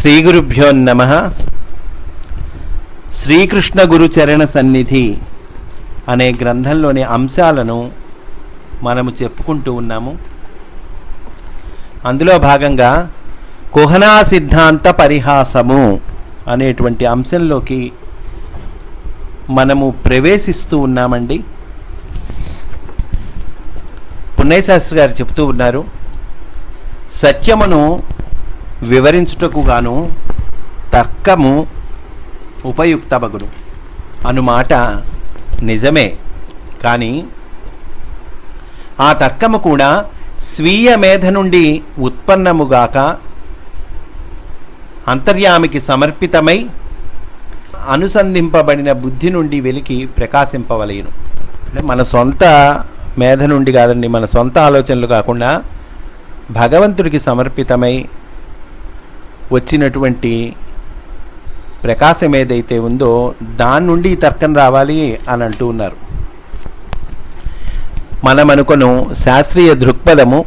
శ్రీ గురుభ్యో నమ. శ్రీకృష్ణ గురు చరణ సన్నిధి అనే గ్రంథంలోని అంశాలను మనము చెప్పుకుంటూ ఉన్నాము. అందులో భాగంగా కుహనా సిద్ధాంత పరిహాసము అనేటువంటి అంశంలోకి మనము ప్రవేశిస్తూ ఉన్నామండి. పుణ్యశాస్త్రి గారు చెప్తూ ఉన్నారు సత్యమును వివరించుటకు గాను తర్కము ఉపయుక్తమగును అనుమాట నిజమే. కానీ ఆ తర్కము కూడా స్వీయ మేధ నుండి ఉత్పన్నముగాక అంతర్యామికి సమర్పితమై అనుసంధింపబడిన బుద్ధి నుండి వెలికి ప్రకాశింపవలయను అంటే మన సొంత మేధ నుండి కాదండి మన సొంత ఆలోచనలు కాకుండా భగవంతుడికి సమర్పితమై వచ్చినటువంటి ప్రకాశం ఏదైతే ఉందో దాని నుండి ఈ తర్కం రావాలి అని అంటూ ఉన్నారు. మనం శాస్త్రీయ దృక్పథము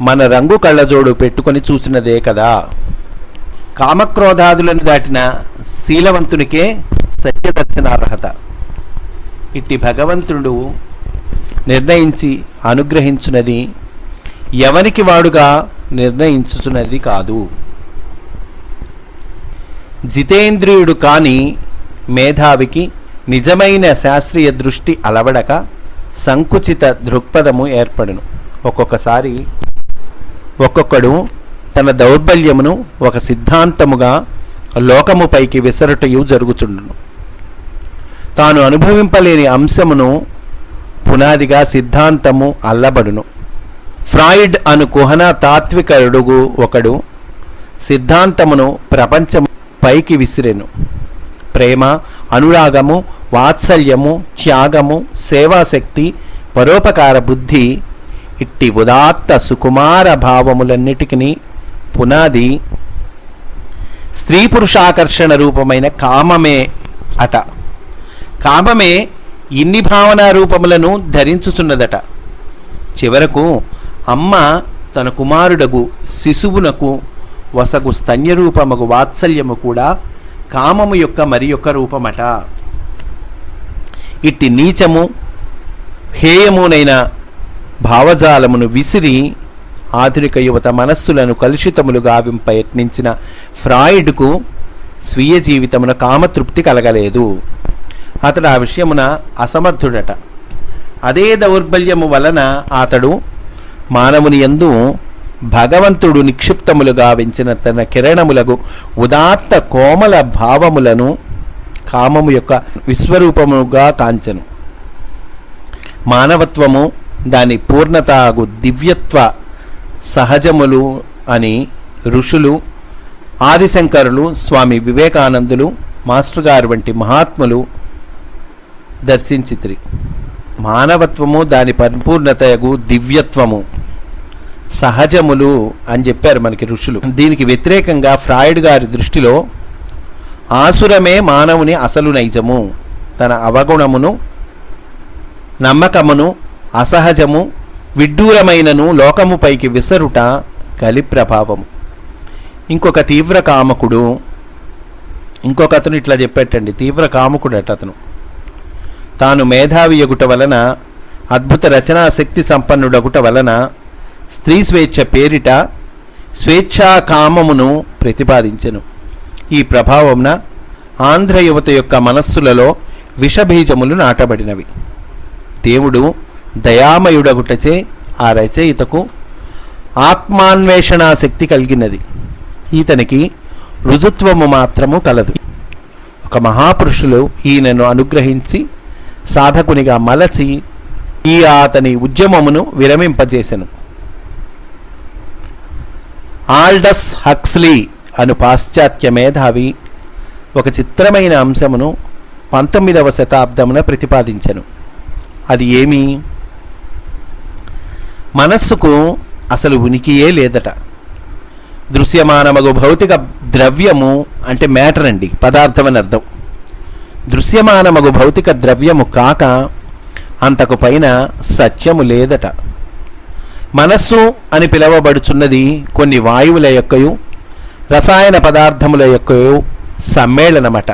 మన రంగు కళ్ళజోడు పెట్టుకొని చూసినదే కదా. కామక్రోధాదులను దాటిన శీలవంతునికే సత్యదర్శనార్హత. ఇట్టి భగవంతుడు నిర్ణయించి అనుగ్రహించున్నది ఎవనికి వాడుగా నిర్ణయించుచున్నది కాదు. జితేంద్రియుడు కాని మేధావికి నిజమైన శాస్త్రీయ దృష్టి అలవడక సంకుచిత దృక్పథము ఏర్పడును. ఒక్కొక్కసారి ఒక్కొక్కడు తన దౌర్బల్యమును ఒక సిద్ధాంతముగా లోకముపైకి విసరటయు జరుగుచుండును. తాను అనుభవింపలేని అంశమును పునాదిగా సిద్ధాంతము అల్లబడును. ఫ్రాయిడ్ అను కుహన తాత్వికడుగు ఒకడు సిద్ధాంతమును ప్రపంచము పైకి విసిరెను. ప్రేమ అనురాగము వాత్సల్యము త్యాగము సేవాశక్తి పరోపకార బుద్ధి ఇట్టి ఉదాత్త సుకుమార భావములన్నిటికీ పునాది స్త్రీ పురుషాకర్షణ రూపమైన కామమే అట. కామమే ఇన్ని భావనా రూపములను ధరించుచున్నదట. చివరకు అమ్మ తన కుమారుడగు శిశువునకు వసగు స్తన్యరూపముగు వాత్సల్యము కూడా కామము యొక్క మరి యొక్క రూపమట. ఇట్టి నీచము హేయమునైన భావజాలమును విసిరి ఆధునిక యువత మనస్సులను కలుషితములు గావింప యత్నించిన ఫ్రాయిడ్కు స్వీయ జీవితమున కామతృప్తి కలగలేదు. అతడు ఆ విషయమున అసమర్థుడట. అదే దౌర్బల్యము వలన అతడు మానవుని యందు భగవంతుడు నిక్షిప్తములుగా వెంచిన తన కిరణములకు ఉదాత్త కోమల భావములను కామము యొక్క విశ్వరూపముగా కాంచెను. మానవత్వము దాని పూర్ణతాగు దివ్యత్వ సహజములు అని ఋషులు ఆదిశంకరులు స్వామి వివేకానందులు మాస్టర్ గారు వంటి మహాత్ములు దర్శించిత్రి. మానవత్వము దాని పరిపూర్ణతయగు దివ్యత్వము. సహజములు అని చెప్పారు మనకి ఋషులు. దీనికి వ్యతిరేకంగా ఫ్రాయిడ్ గారి దృష్టిలో ఆసురమే మానవుని అసలు నైజము. తన అవగుణమును నమ్మకమును అసహజము విడ్డూరమైనను లోకముపైకి విసరుట కలి ప్రభావము. ఇంకొక తీవ్ర కామకుడు ఇంకొక అతను ఇట్లా చెప్పేటండి తీవ్ర కామకుడు అట అతను. తాను మేధావి ఎగుట వలన అద్భుత రచనా శక్తి సంపన్నుడగుట వలన స్త్రీ స్వేచ్ఛ పేరిట స్వేచ్ఛాకామమును ప్రతిపాదించెను. ఈ ప్రభావంన ఆంధ్ర యువత యొక్క మనస్సులలో విషబీజములు నాటబడినవి. దేవుడు దయామయుడగుటచే ఆ రచయితకు ఆత్మాన్వేషణాశక్తి కలిగినది. ఈతనికి రుజుత్వము మాత్రము కలదు. ఒక మహాపురుషులు ఈయనను అనుగ్రహించి సాధకునిగా మలచి ఈ అతని ఉద్యమమును విరమింపజేసెను. ఆల్డస్ హక్స్లీ అను పాశ్చాత్య మేధావి ఒక చిత్రమైన అంశమును పంతొమ్మిదవ శతాబ్దమున ప్రతిపాదించెను. అది ఏమి? మనస్సుకు అసలు ఉనికియే లేదట. దృశ్యమానమగు భౌతిక ద్రవ్యము అంటే మ్యాటర్ అండి పదార్థం అని అర్థం. దృశ్యమానమగు భౌతిక ద్రవ్యము కాక అంతకు పైన సత్యము లేదట. మనస్సు అని పిలవబడుచున్నది కొన్ని వాయువుల యొక్కయు రసాయన పదార్థముల యొక్కయు సమ్మేళనమట.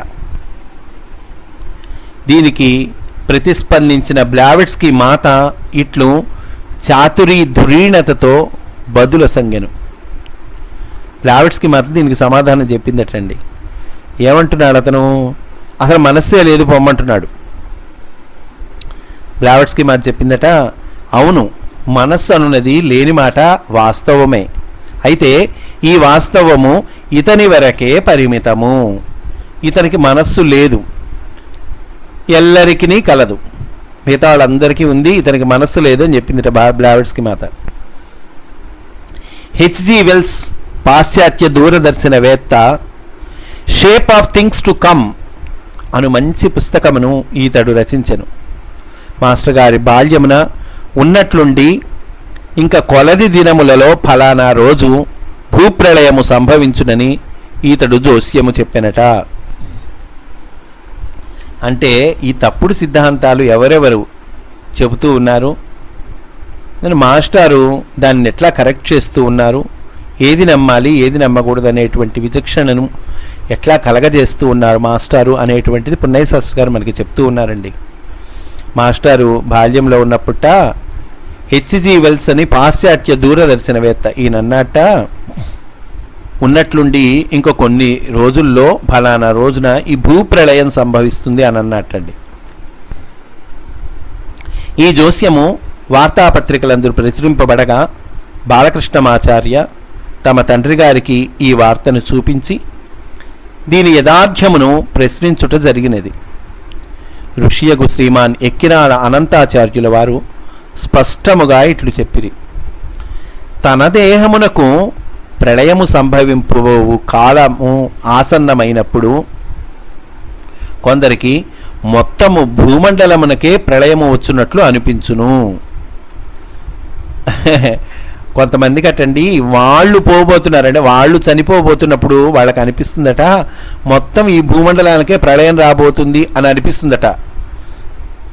దీనికి ప్రతిస్పందించిన బ్లావిట్స్కి మాత ఇట్లు చాతురీ ధురీణతతో బదుల సంగెను. బ్లావిట్స్కి మాత దీనికి సమాధానం చెప్పిందటండి. ఏమంటున్నాడు అతను? అసలు మనస్సే లేదు పొమ్మంటున్నాడు. బ్లావిట్స్కి మాత చెప్పిందట అవును మనస్సు అనున్నది లేని మాట వాస్తవమే. అయితే ఈ వాస్తవము ఇతని వరకే పరిమితము. ఇతనికి మనస్సు లేదు. ఎల్లరికీ కలదు. మిగతా వాళ్ళందరికీ ఉంది ఇతనికి మనస్సు లేదు అని చెప్పింది బా బ్లావెట్స్కి మాత. హెచ్జి వెల్స్ పాశ్చాత్య దూరదర్శనవేత్త shape of things to come అను మంచి పుస్తకమును ఈతడు రచించెను. మాస్టర్ గారి బాల్యమున ఉన్నట్లుండి ఇంకా కొలది దినములలో ఫలానా రోజు భూప్రళయము సంభవించునని ఈతడు జోస్యము చెప్పినట. అంటే ఈ తప్పుడు సిద్ధాంతాలు ఎవరెవరు చెబుతూ ఉన్నారు? నేను మాస్టారు దాన్ని ఎట్లా కరెక్ట్ చేస్తూ ఉన్నారు? ఏది నమ్మాలి ఏది నమ్మకూడదు అనేటువంటి విచక్షణను ఎట్లా కలగజేస్తూ ఉన్నారు మాస్టారు అనేటువంటిది పున్నయ్య శాస్త్రి గారు మనకి చెప్తూ ఉన్నారండి. మాస్టారు బాల్యంలో ఉన్నప్పుట హెచ్జి వెల్స్ అని పాశ్చాత్య దూరదర్శనవేత్త. ఈయనన్నట ఉన్నట్లుండి ఇంకో కొన్ని రోజుల్లో ఫలానా రోజున ఈ భూప్రళయం సంభవిస్తుంది అని అన్నట్టండి ఈ జోస్యము వార్తాపత్రికలందరూ ప్రచురింపబడగా బాలకృష్ణమాచార్య తమ తండ్రి గారికి ఈ వార్తను చూపించి దీని యథార్థ్యమును ప్రశ్నించుట జరిగినది. ఋషియగు శ్రీమాన్ ఎక్కిరాల అనంతాచార్యుల వారు స్పష్టముగా ఇట్లు చెప్పిరి. తన దేహమునకు ప్రళయము సంభవింపబోవు కాలము ఆసన్నమైనప్పుడు కొందరికి మొత్తము భూమండలమునకే ప్రళయము వచ్చున్నట్లు అనిపించును. కొంతమంది కట్టండి వాళ్ళు పోబోతున్నారంటే వాళ్ళు చనిపోబోతున్నప్పుడు వాళ్ళకి అనిపిస్తుందట మొత్తం ఈ భూమండలానికే ప్రళయం రాబోతుంది అని అనిపిస్తుందట.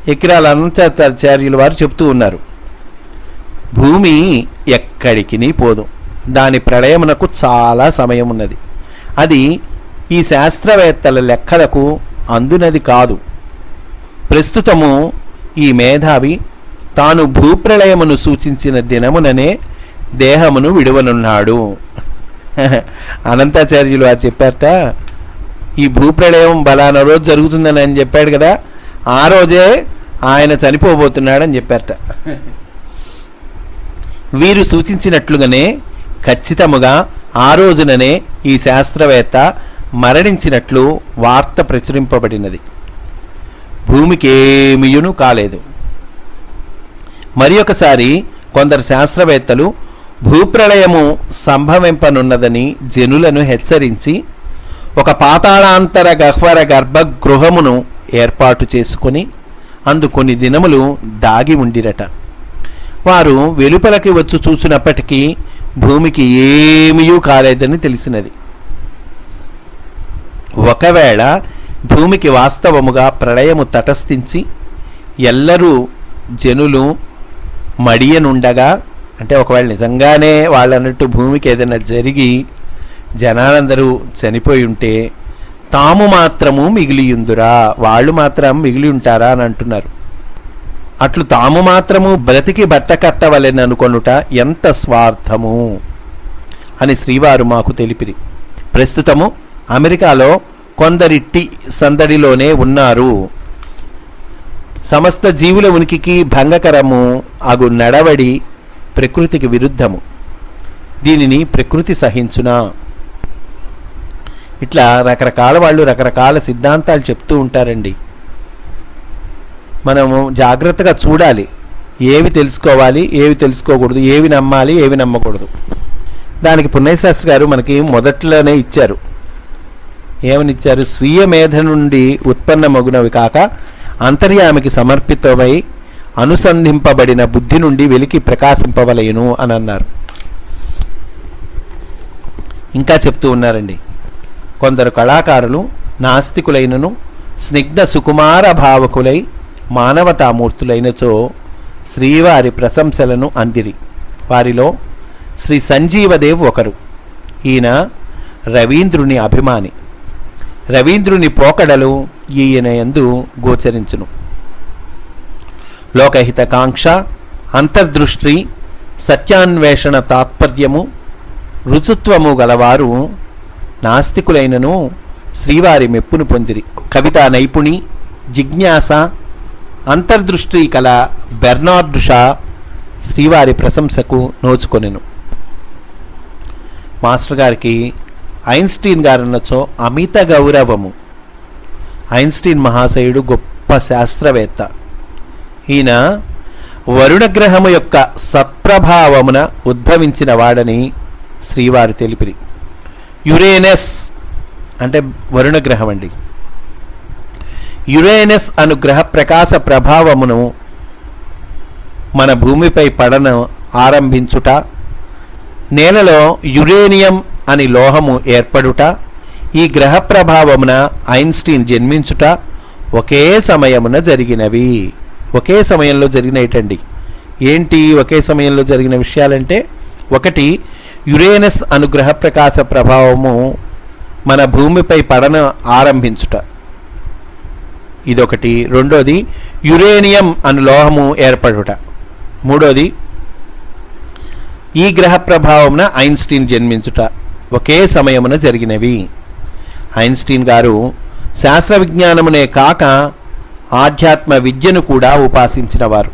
ఎకిరాల అనంతాచార్యుల వారు చెప్తూ ఉన్నారు. భూమి ఎక్కడికి పోదు. దాని ప్రళయమునకు చాలా సమయం ఉన్నది. అది ఈ శాస్త్రవేత్తల లెక్కలకు అందునది కాదు. ప్రస్తుతము ఈ మేధావి తాను భూప్రళయమును సూచించిన దినముననే దేహమును విడువనున్నాడు. అనంతాచార్యులు వారు చెప్పారట ఈ భూప్రళయం బలానా రోజు జరుగుతుందని అని చెప్పాడు కదా ఆ రోజే ఆయన చనిపోబోతున్నాడని చెప్పారట. వీరు సూచించినట్లుగానే ఖచ్చితముగా ఆ రోజుననే ఈ శాస్త్రవేత్త మరణించినట్లు వార్త ప్రచురింపబడినది. భూమికేమియును కాలేదు. మరి ఒకసారి కొందరు శాస్త్రవేత్తలు భూప్రళయము సంభవింపనున్నదని జనులను హెచ్చరించి ఒక పాతాళాంతర గహ్వర గర్భగృహమును ఏర్పాటు చేసుకొని అందు కొన్ని దినములు దాగి ఉండిరట. వారు వెలుపలకి వచ్చి చూసినప్పటికీ భూమికి ఏమీయూ కాలేదని తెలిసినది. ఒకవేళ భూమికి వాస్తవముగా ప్రళయము తటస్థించి ఎల్లరూ జనులు మడియనుండగా అంటే ఒకవేళ నిజంగానే వాళ్ళన్నట్టు భూమికి ఏదైనా జరిగి జనాలందరూ చనిపోయి ఉంటే తాము మాత్రము మిగిలియుందురా వాళ్ళు మాత్రం మిగిలి ఉంటారా అని అంటున్నారు. అట్లు తాము మాత్రము బ్రతికి బట్ట కట్టవలెననుకొనుట ఎంత స్వార్థము అని శ్రీవారు మాకు తెలిపిరి. ప్రస్తుతము అమెరికాలో కొందరిట్టి సందడిలోనే ఉన్నారు. సమస్త జీవుల ఉనికికి భంగకరము అగు నడవడి ప్రకృతికి విరుద్ధము. దీనిని ప్రకృతి సహించునా? ఇట్లా రకరకాల వాళ్ళు రకరకాల సిద్ధాంతాలు చెప్తూ ఉంటారండి. మనము జాగ్రత్తగా చూడాలి. ఏవి తెలుసుకోవాలి ఏవి తెలుసుకోకూడదు ఏవి నమ్మాలి ఏవి నమ్మకూడదు. దానికి పుణ్యశాస్త్రి గారు మనకి మొదట్లోనే ఇచ్చారు. ఏమని ఇచ్చారు స్వీయ మేధ నుండి ఉత్పన్నమగునవి కాక అంతర్యామికి సమర్పితమై అనుసంధింపబడిన బుద్ధి నుండి వెలికి ప్రకాశింపవలయను అని అన్నారు ఇంకా చెప్తూ ఉన్నారండి. కొందరు కళాకారులు నాస్తికులైనను స్నిగ్ధ సుకుమార భావకులై మానవతామూర్తులైనచో శ్రీవారి ప్రశంసలను అందిరి. వారిలో శ్రీ సంజీవదేవ్ ఒకరు. ఈయన రవీంద్రుని అభిమాని. రవీంద్రుని పోకడలు ఈయన యందు గోచరించును. లోకహితకాంక్ష అంతర్దృష్టి సత్యాన్వేషణ తాత్పర్యము రుచుత్వము గలవారు నాస్తికులైనను శ్రీవారి మెప్పును పొందిరి. కవితా నైపుణి జిజ్ఞాస అంతర్దృష్టి కల బెర్నార్డు శ్రీవారి ప్రశంసకు నోచుకొనెను. మాస్టర్ గారికి ఐన్స్టీన్ గారన్నచో అమిత గౌరవము. ఐన్స్టీన్ మహాశయుడు గొప్ప శాస్త్రవేత్త. ఈయన వరుణగ్రహము యొక్క సత్ప్రభావమున ఉద్భవించిన వాడని శ్రీవారు తెలిపిరి. యురేనస్ అంటే వరుణ గ్రహం అండి. యురేనస్ అను గ్రహ ప్రకాశ ప్రభావమును మన భూమిపై పడన ఆరంభించుట నేలలో యురేనియం అని లోహము ఏర్పడుట ఈ గ్రహ ప్రభావమున ఐన్స్టీన్ జన్మించుట ఒకే సమయమున జరిగినవి. ఒకే సమయంలో జరిగినటండి ఏంటి ఒకే సమయంలో జరిగిన విషయాలంటే ఒకటి యురేనస్ అనుగ్రహ ప్రకాశ ప్రభావము మన భూమిపై పడన ఆరంభించుట. ఇదొకటి. రెండోది యురేనియం అను లోహము ఏర్పడుట. మూడోది ఈ గ్రహ ప్రభావమున ఐన్స్టీన్ జన్మించుట. ఒకే సమయమున జరిగినవి. ఐన్స్టీన్ గారు శాస్త్ర విజ్ఞానమునే కాక ఆధ్యాత్మ విద్యను కూడా ఉపాసించినవారు.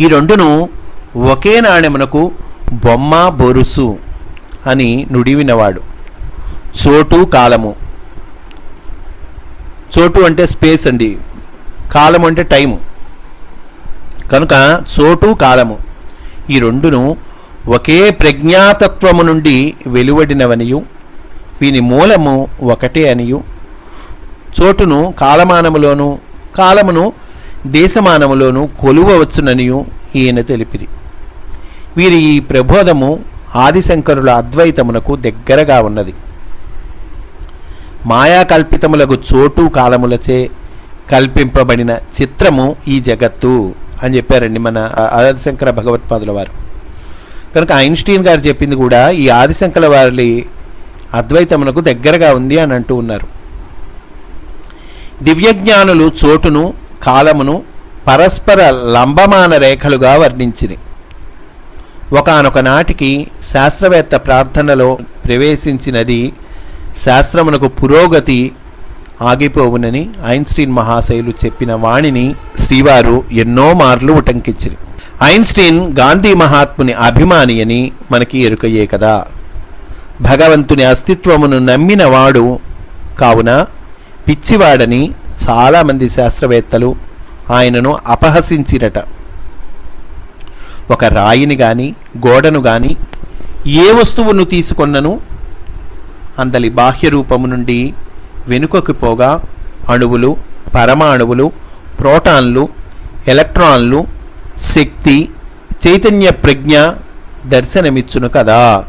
ఈ రెండును ఒకే నాణెమునకు బొమ్మ బొరుసు అని నుడివినవాడు. చోటు కాలము. చోటు అంటే స్పేస్ అండి. కాలము అంటే టైము. కనుక చోటు కాలము. ఈ రెండును ఒకే ప్రజ్ఞాతత్వము నుండి వెలువడినవనియు వీని మూలము ఒకటే అనియు. చోటును కాలమానములోను కాలమును దేశమానములోను కొలువవచ్చుననియు ఈయన తెలిపిరి. వీరి ఈ ప్రబోధము ఆదిశంకరుల అద్వైతమునకు దగ్గరగా ఉన్నది. మాయాకల్పితములకు చోటు కాలములచే కల్పింపబడిన చిత్రము ఈ జగత్తు అని చెప్పారండి మన ఆదిశంకర భగవత్పాదుల వారు. కనుక ఐన్స్టీన్ గారు చెప్పింది కూడా ఈ ఆదిశంకర వారి అద్వైతమునకు దగ్గరగా ఉంది అని అంటూ ఉన్నారు. దివ్యజ్ఞానులు చోటును కాలమును పరస్పర లంబమాన రేఖలుగా వర్ణించింది ఒకనొక నాటికి శాస్త్రవేత్త ప్రార్థనలో ప్రవేశించినది శాస్త్రమునకు పురోగతి ఆగిపోవునని ఐన్స్టీన్ మహాశయులు చెప్పిన వాణిని శ్రీవారు ఎన్నో మార్లు ఉటంకించింది ఐన్స్టీన్ గాంధీ మహాత్ముని అభిమాని అని మనకి ఎరుకయ్యే కదా. భగవంతుని అస్తిత్వమును నమ్మిన వాడు కావున పిచ్చివాడని చాలామంది శాస్త్రవేత్తలు ఆయనను అపహసించిరట. ఒక రాయిని గాని గోడను గాని ఏ వస్తువును తీసుకొన్నను? అందలి బాహ్య రూపము నుండి వెనుకకు పోగా అణువులు పరమాణువులు ప్రోటాన్లు ఎలక్ట్రాన్లు శక్తి చైతన్య ప్రజ్ఞ దర్శనమిచ్చును కదా.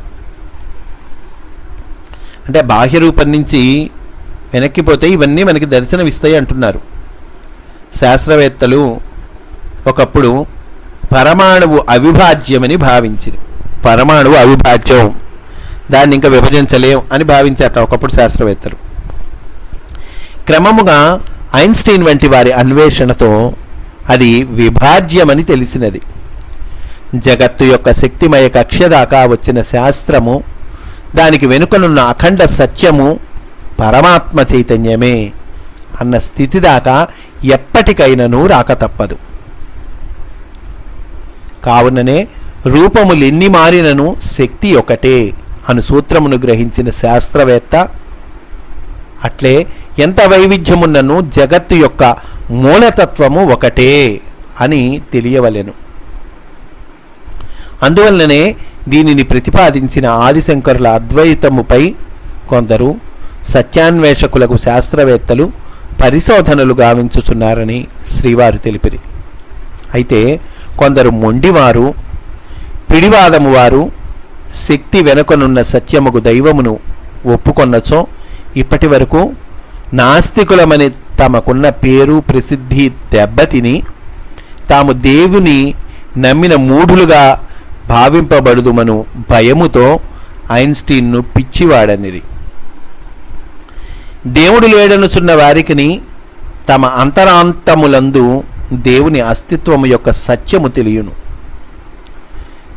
అంటే బాహ్య రూపం నుంచి వెనక్కిపోతే ఇవన్నీ మనకి దర్శనమిస్తాయి అంటున్నారు. శాస్త్రవేత్తలు ఒకప్పుడు పరమాణువు అవిభాజ్యమని భావించింది పరమాణువు అవిభాజ్యం. దాన్ని ఇంకా విభజించలేం అని భావించారట ఒకప్పుడు శాస్త్రవేత్తలు. క్రమముగా ఐన్స్టీన్ వంటి వారి అన్వేషణతో అది విభాజ్యమని తెలిసినది. జగత్తు యొక్క శక్తిమయ కక్ష దాకా వచ్చిన శాస్త్రము దానికి వెనుకనున్న అఖండ సత్యము పరమాత్మ చైతన్యమే అన్న స్థితి దాకా ఎప్పటికైనను రాక తప్పదు. కావుననే రూపములెన్ని మారినను శక్తి ఒకటే అను సూత్రమును గ్రహించిన శాస్త్రవేత్త. అట్లే ఎంత వైవిధ్యమున్నను జగత్తు యొక్క మూలతత్వము ఒకటే అని తెలియవలెను. అందువలననే దీనిని ప్రతిపాదించిన ఆదిశంకరుల అద్వైతముపై కొందరు సత్యాన్వేషకులకు శాస్త్రవేత్తలు పరిశోధనలు గావించుచున్నారని శ్రీవారు తెలిపిరి. అయితే కొందరు మొండివారు పిడివాదము వారు శక్తి వెనుకనున్న సత్యముకు దైవమును ఒప్పుకొన్నచో ఇప్పటి వరకు నాస్తికులమని తమకున్న పేరు ప్రసిద్ధి దెబ్బతిని తాము దేవుని నమ్మిన మూఢులుగా భావింపబడుదుమను భయముతో ఐన్స్టీన్ను పిచ్చివాడనిరి. దేవుడు లేడనుచున్న వారికిని తమ అంతరాంతములందు దేవుని అస్తిత్వము యొక్క సత్యము తెలియను.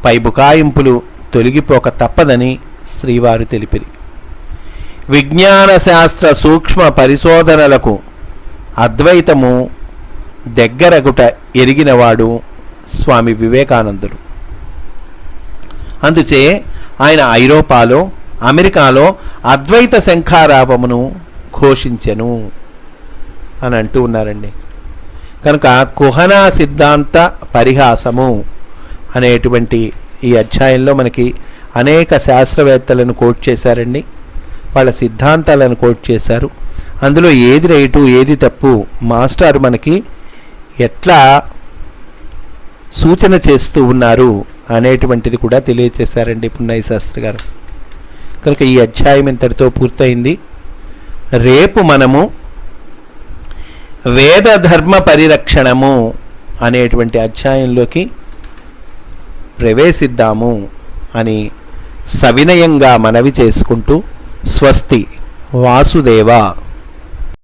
పై బుకాయింపులు తొలగిపోక తప్పదని శ్రీవారు తెలిపిరి. విజ్ఞాన శాస్త్ర సూక్ష్మ పరిశోధనలకు అద్వైతము దగ్గరగుట ఎరిగినవాడు స్వామి వివేకానందుడు. అందుచే ఆయన ఐరోపాలో అమెరికాలో అద్వైత శంఖారాపమును ఘోషించెను. అని అంటూ ఉన్నారండి. కనుక కుహనా సిద్ధాంత పరిహాసము అనేటువంటి ఈ అధ్యాయంలో మనకి అనేక శాస్త్రవేత్తలను కోట్ చేశారండి. వాళ్ళ సిద్ధాంతాలను కోట్ చేశారు. అందులో ఏది రైటు ఏది తప్పు మాస్టర్ మనకి ఎట్లా సూచన చేస్తూ ఉన్నారు అనేటువంటిది కూడా తెలియచేశారండి పున్నయ్య శాస్త్రి గారు. కనుక ఈ అధ్యాయం ఇంతటితో పూర్తయింది. రేపు మనము వేద ధర్మ పరిరక్షణము అనేటువంటి అధ్యాయంలోకి ప్రవేశిద్దాము అని సవినయంగా మనవి చేసుకుంటూ స్వస్తి వాసుదేవ.